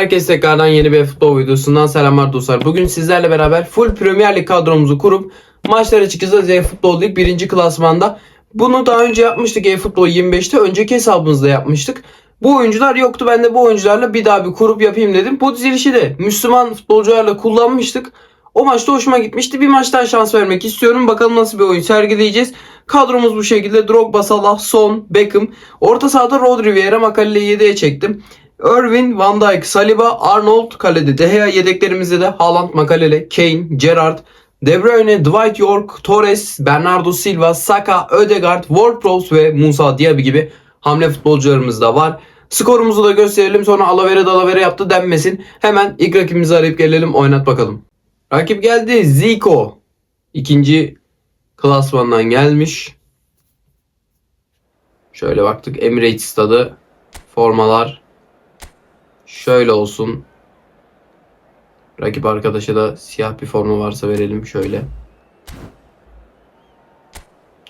Herkese tekrardan yeni bir futbol videosundan selamlar dostlar. Bugün sizlerle beraber full Premier Lig kadromuzu kurup maçlara çıkacağız e-futbol lig 1. klasmanda. Bunu daha önce yapmıştık e-futbol 25'te. Önceki hesabımızda yapmıştık. Bu oyuncular yoktu. Ben de bu oyuncularla bir daha bir kurup yapayım dedim. Bu dizilişi de Müslüman futbolcularla kullanmıştık. O maçta hoşuma gitmişti. Bir maç daha şans vermek istiyorum. Bakalım nasıl bir oyun sergileyeceğiz. Kadromuz bu şekilde. Drogba, Salah, Son, Beckham. Orta sahada Rodri, Vieira, Makale'yi 7'ye çektim. Irvin, Van Dijk, Saliba, Arnold, kalede De Gea, yedeklerimizde de Haaland, Makalele, Kane, Gerrard, De Bruyne, Dwight York, Torres, Bernardo Silva, Saka, Ödegaard, Ward-Prowse ve Musa Diaby gibi hamle futbolcularımız da var. Skorumuzu da gösterelim sonra alavere dalavere yaptı denmesin. Hemen ilk rakibimizi arayıp gelelim oynat bakalım. Rakip geldi Zico. İkinci klasmandan gelmiş. Şöyle baktık Emirates stadı. Formalar şöyle olsun. Rakip arkadaşa da siyah bir forma varsa verelim şöyle.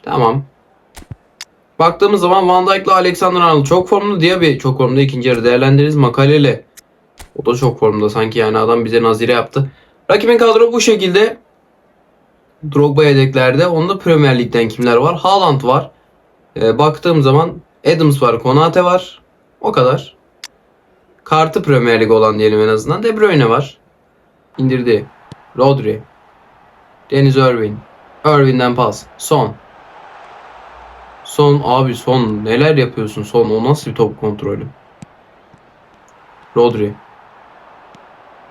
Tamam. Baktığımız zaman Van Dijk ile Alexander Arnold çok formda. Diaby çok formda. ikinci yarı değerlendiririz. Makalele. O da çok formda. Sanki yani adam bize nazire yaptı. Rakibin kadro bu şekilde. Drogba yedeklerde. Onda Premier Lig'den kimler var? Haaland var. Ee, baktığım zaman Adams var. Konate var. O kadar. Kartı Premier Lig olan diyelim en azından. De Bruyne var. İndirdi. Rodri. Deniz Irvin. Irvin'den pas. Son. Son abi son. Neler yapıyorsun son? O nasıl bir top kontrolü? Rodri.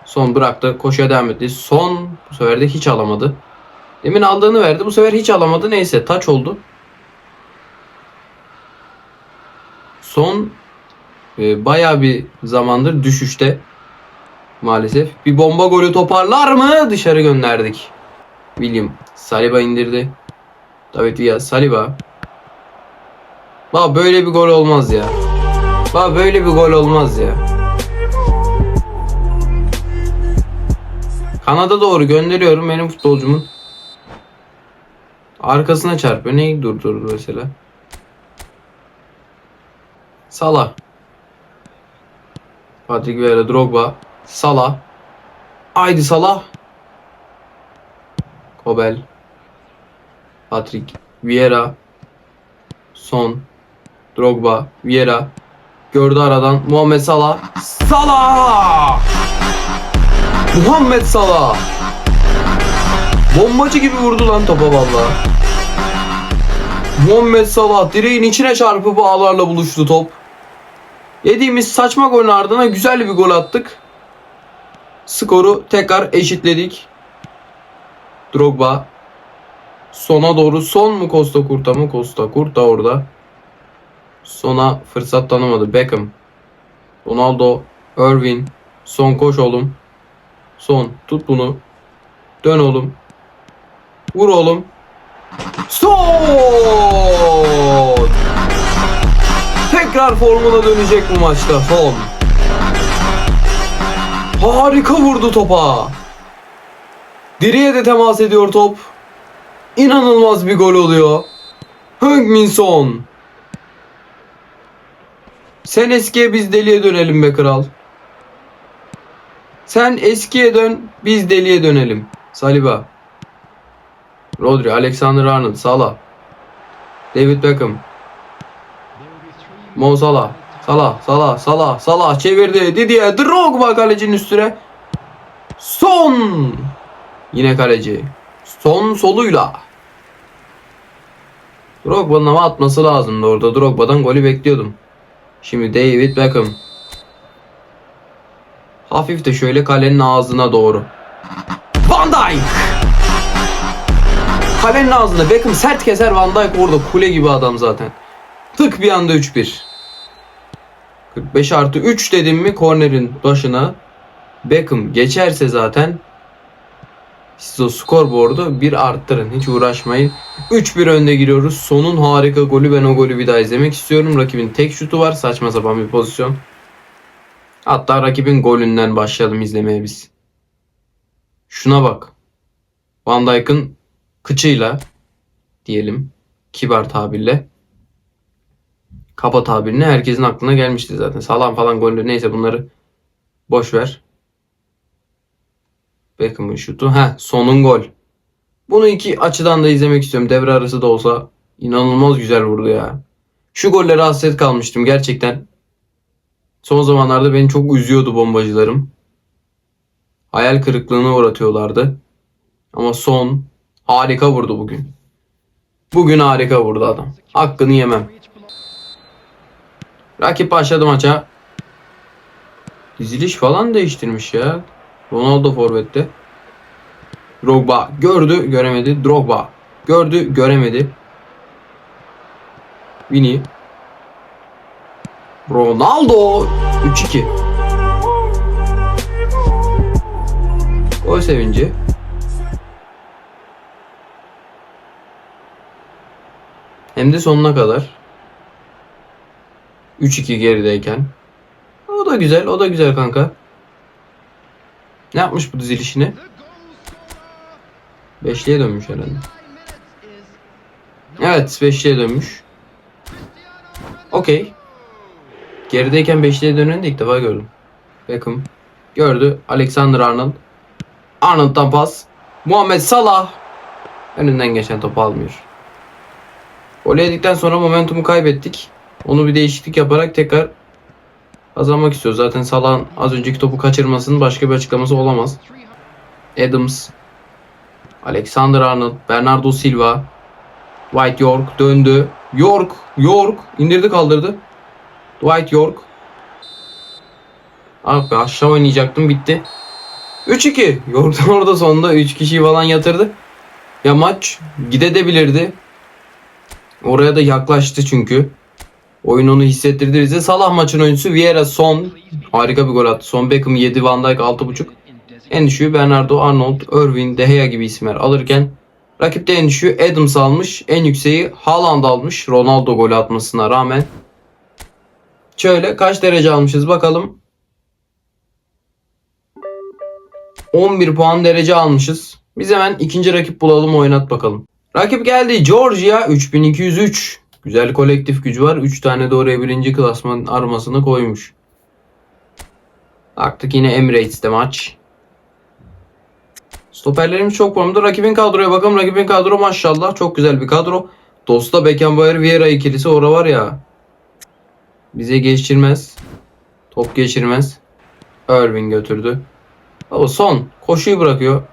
Son bıraktı. Koşuya devam etti. Son bu sefer de hiç alamadı. Demin aldığını verdi. Bu sefer hiç alamadı. Neyse taç oldu. Son e, bayağı bir zamandır düşüşte. Maalesef. Bir bomba golü toparlar mı? Dışarı gönderdik. William. Saliba indirdi. David Villa. Saliba. Ba böyle bir gol olmaz ya. Ba böyle bir gol olmaz ya. Kanada doğru gönderiyorum benim futbolcumun. Arkasına çarpıyor. Neyi durdurdu mesela? Salah. Patrick Vieira, Drogba, Salah. Haydi Salah. Kobel. Patrick Vieira. Son. Drogba, Vieira. Gördü aradan Muhammed Salah. Salah! Muhammed Salah. Bombacı gibi vurdu lan topa valla. Muhammed Salah direğin içine çarpıp ağlarla buluştu top. Yediğimiz saçma golün ardına güzel bir gol attık. Skoru tekrar eşitledik. Drogba. Sona doğru son mu Costa Kurta mı? Costa Kurta orada. Sona fırsat tanımadı. Beckham. Ronaldo. Irvin. Son koş oğlum. Son. Tut bunu. Dön oğlum. Vur oğlum. Son. Tekrar formuna dönecek bu maçta. Son. Harika vurdu topa. Direğe de temas ediyor top. İnanılmaz bir gol oluyor. Heung-min Son. Sen eskiye biz deliye dönelim be kral. Sen eskiye dön biz deliye dönelim. Saliba. Rodri, Alexander Arnold, Salah. David Beckham. Mo Salah. Salah, Salah, Salah, Salah çevirdi. Didier Drogba kalecinin üstüne. Son. Yine kaleci. Son soluyla. Drogba'nın ama atması lazımdı orada. Drogba'dan golü bekliyordum. Şimdi David Beckham. Hafif de şöyle kalenin ağzına doğru. Van Dijk. Kalenin ağzında Beckham sert keser Van Dijk orada kule gibi adam zaten. Tık bir anda 3-1. 45 artı 3 dedim mi kornerin başına Beckham geçerse zaten siz o skorboardu bir arttırın. Hiç uğraşmayın. 3-1 önde giriyoruz. Sonun harika golü. Ben o golü bir daha izlemek istiyorum. Rakibin tek şutu var. Saçma sapan bir pozisyon. Hatta rakibin golünden başlayalım izlemeye biz. Şuna bak. Van Dijk'ın kıçıyla diyelim kibar tabirle kaba tabirine herkesin aklına gelmişti zaten. Sağlam falan golü neyse bunları Boş ver. Beckham'ın şutu. Ha, sonun gol. Bunu iki açıdan da izlemek istiyorum. Devre arası da olsa inanılmaz güzel vurdu ya. Şu gollere hasret kalmıştım gerçekten. Son zamanlarda beni çok üzüyordu bombacılarım. Hayal kırıklığına uğratıyorlardı. Ama son harika vurdu bugün. Bugün harika vurdu adam. Hakkını yemem. Rakip başladı maça. Diziliş falan değiştirmiş ya. Ronaldo forvette. Drogba gördü göremedi. Drogba gördü göremedi. Vini. Ronaldo 3-2. Gol sevinci. Hem de sonuna kadar. 3-2 gerideyken. O da güzel, o da güzel kanka. Ne yapmış bu dizilişini? Beşliğe dönmüş herhalde. Evet, beşliğe dönmüş. Okey. Gerideyken beşliğe dönen de ilk defa gördüm. Beckham gördü. Alexander Arnold. Arnold'dan pas. Muhammed Salah. Önünden geçen topu almıyor. Gol yedikten sonra momentumu kaybettik. Onu bir değişiklik yaparak tekrar kazanmak istiyoruz. Zaten Salah'ın az önceki topu kaçırmasının başka bir açıklaması olamaz. Adams, Alexander Arnold, Bernardo Silva, White York döndü. York, York indirdi kaldırdı. Dwight York. Ah be aşağı oynayacaktım bitti. 3-2. York'tan orada sonunda 3 kişiyi falan yatırdı. Ya maç gidebilirdi. Oraya da yaklaştı çünkü. Oyun onu hissettirdi bize. Salah maçın oyuncusu Vieira son. Harika bir gol attı. Son Beckham 7, Van Dijk 6.5. En düşüğü Bernardo Arnold, Irvin, De Gea gibi isimler alırken rakipte en düşüğü Adams almış. En yükseği Haaland almış. Ronaldo golü atmasına rağmen. Şöyle kaç derece almışız bakalım. 11 puan derece almışız. Biz hemen ikinci rakip bulalım oynat bakalım. Rakip geldi Georgia 3203. Güzel kolektif gücü var. 3 tane de oraya birinci klasman armasını koymuş. Artık yine Emirates'te maç. Stoperlerimiz çok formda. Rakibin kadroya bakalım. Rakibin kadro maşallah çok güzel bir kadro. Dosta Beckenbauer Vieira ikilisi orada var ya. Bize geçirmez. Top geçirmez. Irving götürdü. O son. Koşuyu bırakıyor.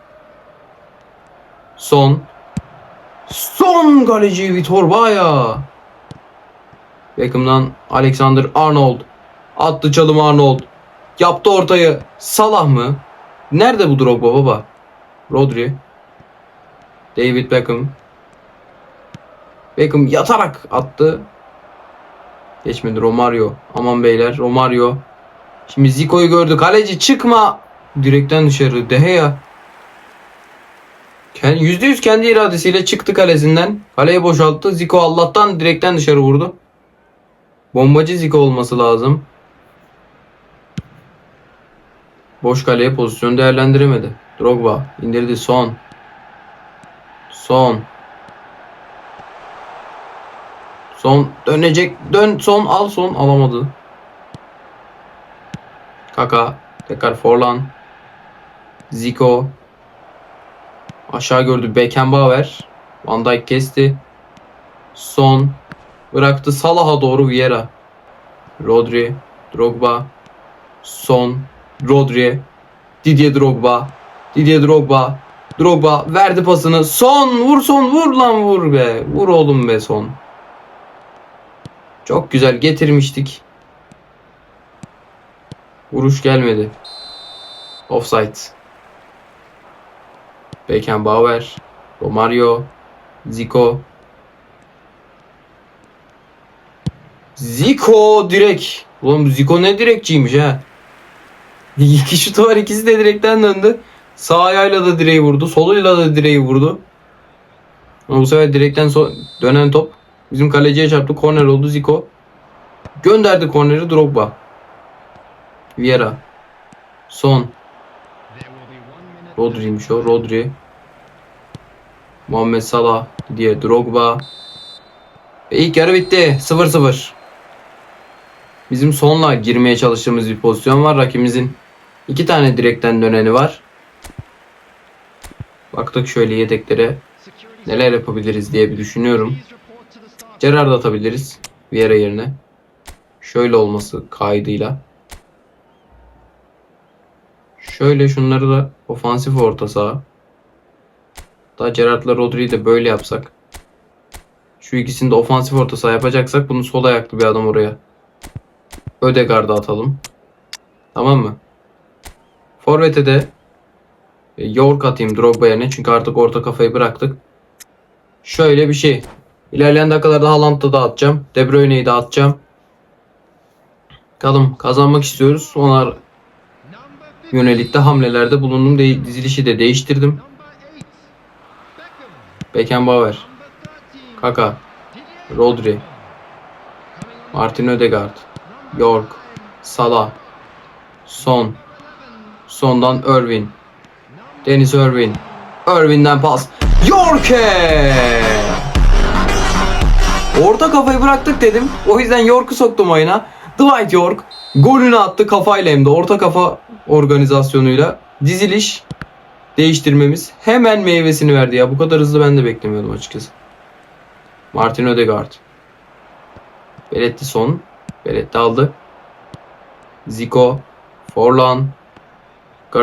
Son. Son kaleci Vitor Baya. Beckham'dan Alexander Arnold. Attı çalım Arnold. Yaptı ortayı. Salah mı? Nerede bu Drogba baba? Rodri. David Beckham. Beckham yatarak attı. Geçmedi Romario. Aman beyler Romario. Şimdi Zico'yu gördü. Kaleci çıkma. Direkten dışarı. De Gea. Kendi- %100 kendi iradesiyle çıktı kalesinden. Kaleyi boşalttı. Zico Allah'tan direkten dışarı vurdu. Bombacı Zico olması lazım. Boş kaleye pozisyon değerlendiremedi. Drogba indirdi son. Son. Son dönecek. Dön son al son alamadı. Kaka tekrar Forlan. Zico Aşağı gördü Beckenbauer. Van Dijk kesti. Son. Bıraktı Salah'a doğru Vieira. Rodri. Drogba. Son. Rodri. Didier Drogba. Didier Drogba. Drogba verdi pasını. Son. Vur son. Vur lan vur be. Vur oğlum be son. Çok güzel getirmiştik. Vuruş gelmedi. Offside. Beckenbauer, Romario, Zico. Zico direk. Bu Zico ne direkçiymiş ha. İki şutu var ikisi de direkten döndü. Sağ ayağıyla da direği vurdu. Soluyla da direği vurdu. Ama bu sefer direkten so- dönen top bizim kaleciye çarptı. Korner oldu Zico. Gönderdi korneri Drogba. Vieira. Son. Rodri'ymiş o. Rodri. Muhammed Salah diye Drogba. Ve ilk yarı bitti. 0-0. Bizim sonla girmeye çalıştığımız bir pozisyon var. Rakibimizin İki tane direkten döneni var. Baktık şöyle yedeklere neler yapabiliriz diye bir düşünüyorum. Gerard atabiliriz Vieira yerine. Şöyle olması kaydıyla. Şöyle şunları da ofansif orta saha. Daha Gerard'la Rodri'yi de böyle yapsak. Şu ikisini de ofansif orta saha yapacaksak bunu sol ayaklı bir adam oraya. Ödegaard'a atalım. Tamam mı? Forvet'e de e, York atayım Drogba yerine. Çünkü artık orta kafayı bıraktık. Şöyle bir şey. İlerleyen dakikalarda Haaland'da da atacağım. De Bruyne'yi de atacağım. Bakalım kazanmak istiyoruz. Onlar yönelik de hamlelerde bulundum. De- dizilişi de değiştirdim. Beckenbauer, Kaka, Rodri, Martin Ödegaard, York, Salah, Son, Son'dan Irvin, Deniz Irvin, Irvin'den pas, York'e! Orta kafayı bıraktık dedim. O yüzden York'u soktum oyuna. Dwight York golünü attı kafayla hem de orta kafa organizasyonuyla. Diziliş değiştirmemiz hemen meyvesini verdi ya. Bu kadar hızlı ben de beklemiyordum açıkçası. Martin Ödegaard. Belletti son. Belletti aldı. Zico. Forlan.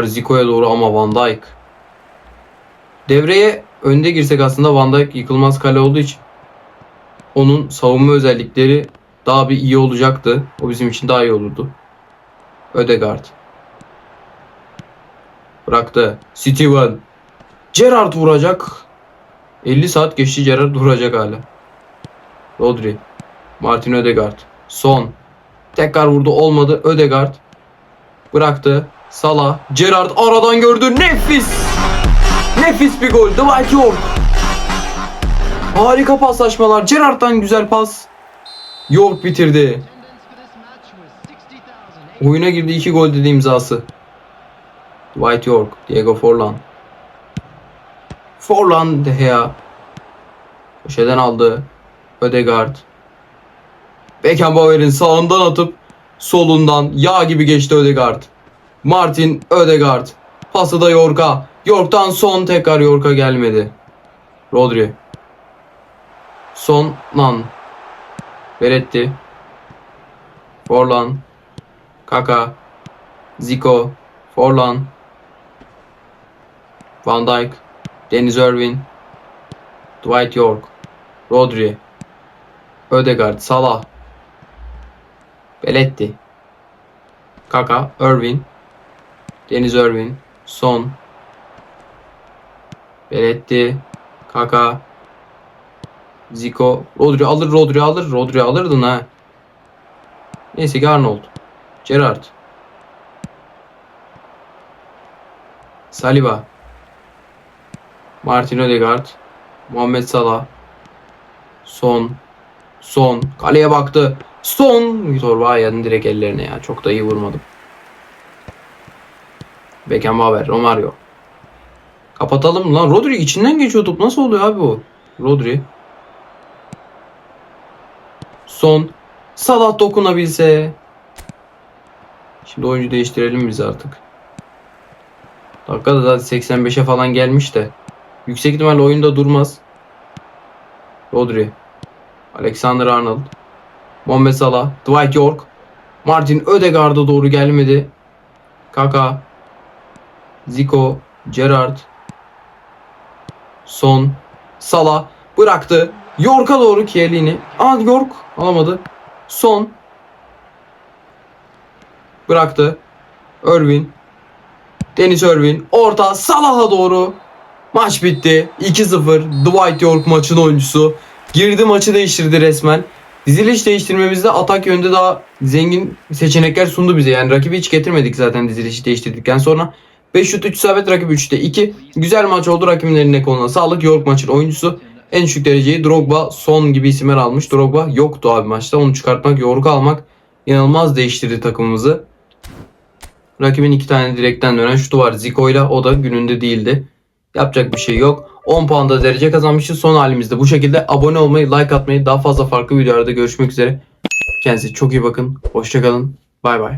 Zico'ya doğru ama Van Dijk. Devreye önde girsek aslında Van Dijk yıkılmaz kale olduğu için onun savunma özellikleri daha bir iyi olacaktı. O bizim için daha iyi olurdu. Ödegaard. Bıraktı. Steven. Gerrard vuracak. 50 saat geçti Gerrard vuracak hala. Rodri. Martin Ödegaard. Son. Tekrar vurdu olmadı. Ödegaard. Bıraktı. Salah. Gerrard aradan gördü. Nefis. Nefis bir gol. Dwight York. Harika paslaşmalar. Gerrard'dan güzel pas. York bitirdi. Oyuna girdi iki gol dedi imzası. Dwight York, Diego Forlan. Forlan De Gea. Köşeden aldı. Ödegaard. Beckenbauer'in sağından atıp solundan yağ gibi geçti Ödegaard. Martin Ödegaard. Pası da York'a. York'tan son tekrar York'a gelmedi. Rodri. Son lan. Veretti. Forlan. Kaka. Zico. Forlan. Van Dijk. Deniz Irvin. Dwight York. Rodri. Ödegaard. Salah. Belletti. Kaka. Irvin. Deniz Irvin. Son. Belletti. Kaka. Zico. Rodri alır Rodri alır. Rodri alırdın ha. Neyse ki Arnold. Gerrard. Saliba. Martin Ödegaard. Muhammed Salah. Son. Son. Kaleye baktı. Son. Vitor Vaya'nın direkt ellerine ya. Çok da iyi vurmadım. Beckenbauer. Romario. Kapatalım lan. Rodri içinden geçiyor top. Nasıl oluyor abi bu? Rodri. Son. Salah dokunabilse. Şimdi oyuncu değiştirelim biz artık. Dakikada zaten 85'e falan gelmiş de. Yüksek ihtimalle oyunda durmaz. Rodri. Alexander Arnold. Muhammed Salah. Dwight York. Martin Ödegaard'a doğru gelmedi. Kaka. Zico. Gerrard. Son. Salah. Bıraktı. York'a doğru Chiellini. Aa York alamadı. Son. Bıraktı. Irvin. Deniz Irvin. Orta Salah'a doğru. Maç bitti. 2-0. Dwight York maçın oyuncusu. Girdi maçı değiştirdi resmen. Diziliş değiştirmemizde atak yönde daha zengin seçenekler sundu bize. Yani rakibi hiç getirmedik zaten dizilişi değiştirdikten sonra. 5 şut 3 isabet rakip 3'te 2. Güzel maç oldu rakibin eline koluna sağlık. York maçın oyuncusu. En düşük dereceyi Drogba son gibi isimler almış. Drogba yoktu abi maçta. Onu çıkartmak, York'u almak inanılmaz değiştirdi takımımızı. Rakibin iki tane direkten dönen şutu var Zico'yla. O da gününde değildi. Yapacak bir şey yok. 10 puanda derece kazanmışız. Son halimizde bu şekilde. Abone olmayı, like atmayı, daha fazla farklı videolarda görüşmek üzere. Kendinize çok iyi bakın. Hoşçakalın. Bay bay.